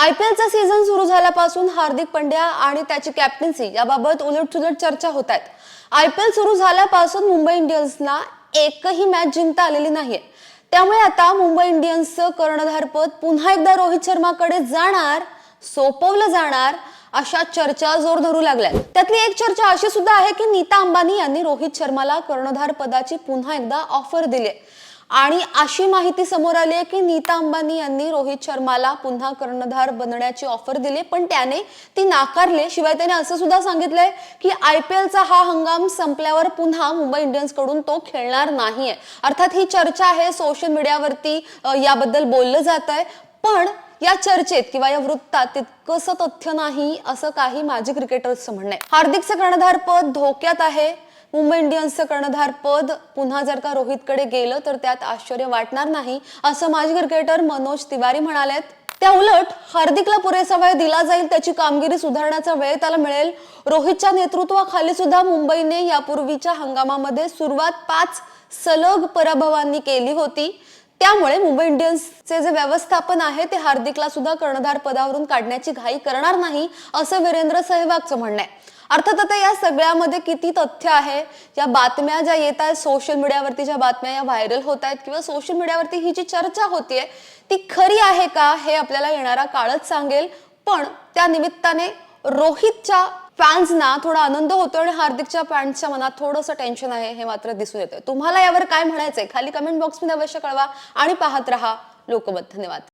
आयपीएलचा season सुरू झाल्यापासून हार्दिक पंड्या आणि त्याची कॅप्टन्सी याबाबत उलटसुलट चर्चा होत आहेत आयपीएल सुरू झाल्यापासून मुंबई इंडियन्सना एकही मॅच जिंकता आलेली नाहीये. त्यामुळे आता मुंबई इंडियन्सचं कर्णधारपद पुन्हा एकदा रोहित शर्माकडे जाणार सोपवलं जाणार अशा चर्चा जोर धरू लागल्या त्यातली एक चर्चा अशी सुद्धा आहे की नीता अंबानी यांनी रोहित शर्माला कर्णधार पदाची पुन्हा एकदा ऑफर दिली आणि अशी माहिती समोर आली आहे की नीता अंबानी यांनी रोहित शर्माला पुन्हा कर्णधार बनण्याची ऑफर दिली पण त्याने ती नाकारली. शिवाय त्याने असं सुद्धा सांगितलंय की आय पी एलचा हा हंगाम संपल्यावर पुन्हा मुंबई इंडियन्सकडून तो खेळणार नाहीये. अर्थात ही चर्चा आहे सोशल मीडियावरती याबद्दल बोललं जात आहे पण या चर्चेत किंवा या वृत्तात तितकंसं तथ्य नाही असं काही माजी क्रिकेटर्सचं म्हणणं आहे. हार्दिकचं कर्णधार पद धोक्यात आहे. मुंबई इंडियन्सचं कर्णधार पद पुन्हा जर का रोहितकडे गेलं तर त्यात आश्चर्य वाटणार नाही असं माजी क्रिकेटर मनोज तिवारी म्हणालेत. त्या उलट हार्दिकला पुरेसा वेळ दिला जाईल त्याची कामगिरी सुधारण्याचा वेळ त्याला मिळेल. रोहितच्या नेतृत्वाखाली सुद्धा मुंबईने यापूर्वीच्या हंगामामध्ये सुरुवात पाच सलग पराभवांनी केली होती. त्यामुळे मुंबई इंडियन्सचे जे व्यवस्थापन आहे ते हार्दिकला सुद्धा कर्णधार पदावरून काढण्याची घाई करणार नाही असं वीरेंद्र सहवागचं म्हणणं आहे. अर्थात आता या सगळ्यामध्ये किती तथ्य आहे? या बातम्या ज्या येत आहेत सोशल मीडियावरती ज्या बातम्या या व्हायरल होत आहेत किंवा सोशल मीडियावरती ही जी चर्चा होतीये ती खरी आहे का? हे आपल्याला येणारा काळच सांगेल. पण त्या निमित्ताने रोहितच्या फॅन्सना थोडा आनंद होतो आणि हार्दिकच्या फॅन्सच्या मनात थोडंसं टेन्शन आहे हे मात्र दिसून येतं तुम्हाला यावर काय म्हणायचंय? खाली कमेंट बॉक्समध्ये अवश्य कळवा आणि पाहत रहा. लोकमत. धन्यवाद.